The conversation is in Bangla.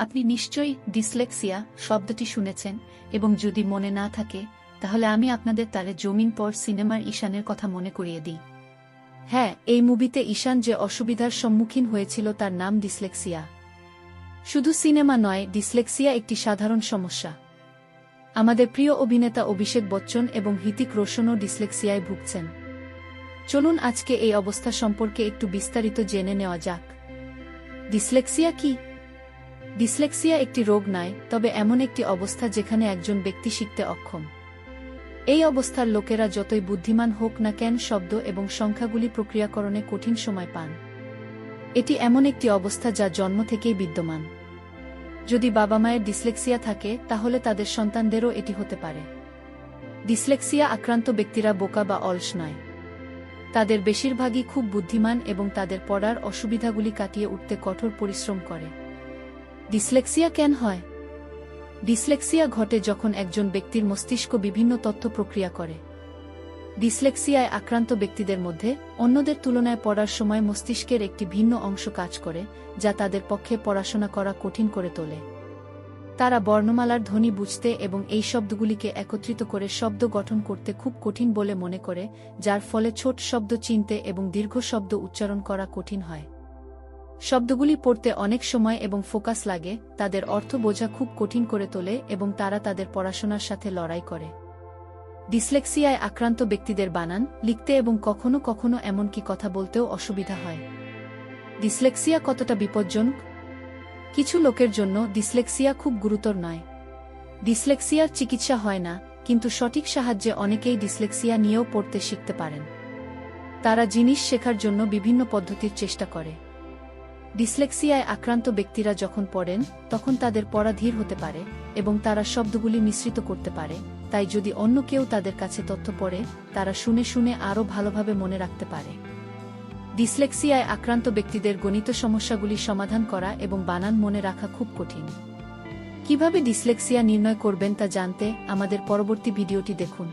আপনি নিশ্চয়ই ডিসলেক্সিয়া শব্দটি শুনেছেন এবং যদি মনে না থাকে, তাহলে আমি আপনাদের তারে জমিন পর সিনেমার ঈশানের কথা মনে করিয়ে দিই। হ্যাঁ এই মুভিতে ঈশান যে অসুবিধার সম্মুখীন হয়েছিল তার নাম ডিসলেক্সিয়া। শুধু সিনেমা নয়, ডিসলেক্সিয়া একটি সাধারণ সমস্যা। আমাদের প্রিয় অভিনেতা অভিষেক বচ্চন এবং হৃতিক রোশনও ডিসলেক্সিয়ায় ভুগছেন। চলুন আজকে এই অবস্থা সম্পর্কে একটু বিস্তারিত জেনে নেওয়া যাক। ডিসলেক্সিয়া কি? ডিসলেক্সিয়া একটি রোগ নয়, তবে এমন একটি অবস্থা যেখানে একজন ব্যক্তি শিখতে অক্ষম। এই অবস্থার লোকেরা যতই বুদ্ধিমান হোক না কেন শব্দ এবং সংখ্যাগুলি প্রক্রিয়াকরণে কঠিন সময় পান। এটি এমন একটি অবস্থা যা জন্ম থেকেই বিদ্যমান। যদি বাবা মায়ের ডিসলেক্সিয়া থাকে, তাহলে তাদের সন্তানদেরও এটি হতে পারে। ডিসলেক্সিয়া আক্রান্ত ব্যক্তিরা বোকা বা অলস নয়। তাদের বেশিরভাগই খুব বুদ্ধিমান এবং তাদের পড়ার অসুবিধাগুলি কাটিয়ে উঠতে কঠোর পরিশ্রম করে। ডিসলেক্সিয়া কেন হয়? ডিসলেক্সিয়া ঘটে যখন একজন ব্যক্তির মস্তিষ্ক বিভিন্ন তথ্য প্রক্রিয়া করে। ডিসলেক্সিয়ায় আক্রান্ত ব্যক্তিদের মধ্যে অন্যদের তুলনায় পড়ার সময় মস্তিষ্কের একটি ভিন্ন অংশ কাজ করে, যা তাদের পক্ষে পড়াশোনা করা কঠিন করে তোলে। তারা বর্ণমালার ধ্বনি বুঝতে এবং এই শব্দগুলিকে একত্রিত করে শব্দ গঠন করতে খুব কঠিন বলে মনে করে, যার ফলে ছোট শব্দ চিনতে এবং দীর্ঘ শব্দ উচ্চারণ করা কঠিন হয়। শব্দগুলি পড়তে অনেক সময় এবং ফোকাস লাগে, তাদের অর্থ বোঝা খুব কঠিন করে তোলে এবং তারা তাদের পড়াশোনার সাথে লড়াই করে। ডিসলেক্সিয়ায় আক্রান্ত ব্যক্তিদের বানান, লিখতে এবং কখনো কখনো এমনকি কথা বলতেও অসুবিধা হয়। ডিসলেক্সিয়া কতটা বিপজ্জনক? কিছু লোকের জন্য ডিসলেক্সিয়া খুব গুরুতর নয়। ডিসলেক্সিয়ার চিকিৎসা হয় না, কিন্তু সঠিক সাহায্যে অনেকেই ডিসলেক্সিয়া নিয়েও পড়তে শিখতে পারেন। তারা জিনিস শেখার জন্য বিভিন্ন পদ্ধতির চেষ্টা করে। ডিসলেক্সিয়ায় আক্রান্ত ব্যক্তিরা যখন পড়েন, তখন তাদের পড়া ধীর হতে পারে এবং তারা শব্দগুলি মিশ্রিত করতে পারে, তাই যদি অন্য কেউ তাদের কাছে তথ্য পড়ে, তারা শুনে শুনে আরও ভালোভাবে মনে রাখতে পারে। ডিসলেক্সিয়ায় আক্রান্ত ব্যক্তিদের গণিত সমস্যাগুলি সমাধান করা এবং বানান মনে রাখা খুব কঠিন। কীভাবে ডিসলেক্সিয়া নির্ণয় করবেন তা জানতে আমাদের পরবর্তী ভিডিওটি দেখুন।